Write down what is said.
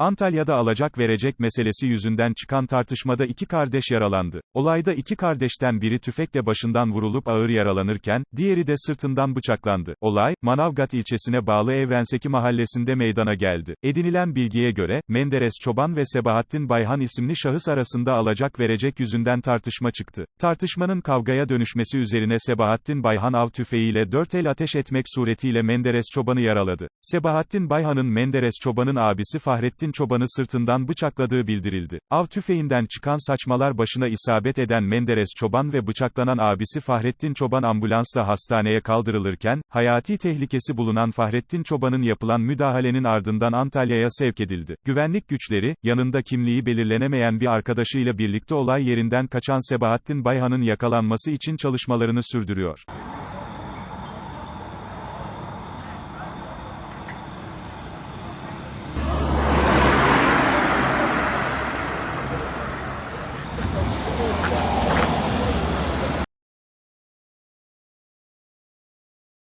Antalya'da alacak verecek meselesi yüzünden çıkan tartışmada iki kardeş yaralandı. Olayda iki kardeşten biri tüfekle başından vurulup ağır yaralanırken, diğeri de sırtından bıçaklandı. Olay, Manavgat ilçesine bağlı Evrenseki mahallesinde meydana geldi. Edinilen bilgiye göre, Menderes Çoban ve Sebahattin Bayhan isimli şahıs arasında alacak verecek yüzünden tartışma çıktı. Tartışmanın kavgaya dönüşmesi üzerine Sebahattin Bayhan av tüfeğiyle dört el ateş etmek suretiyle Menderes Çoban'ı yaraladı. Sebahattin Bayhan'ın Menderes Çoban'ın abisi Fahrettin Çoban'ı sırtından bıçakladığı bildirildi. Av tüfeğinden çıkan saçmalar başına isabet eden Menderes Çoban ve bıçaklanan abisi Fahrettin Çoban ambulansla hastaneye kaldırılırken, hayati tehlikesi bulunan Fahrettin Çoban'ın yapılan müdahalenin ardından Antalya'ya sevk edildi. Güvenlik güçleri, yanında kimliği belirlenemeyen bir arkadaşıyla birlikte olay yerinden kaçan Sebahattin Bayhan'ın yakalanması için çalışmalarını sürdürüyor.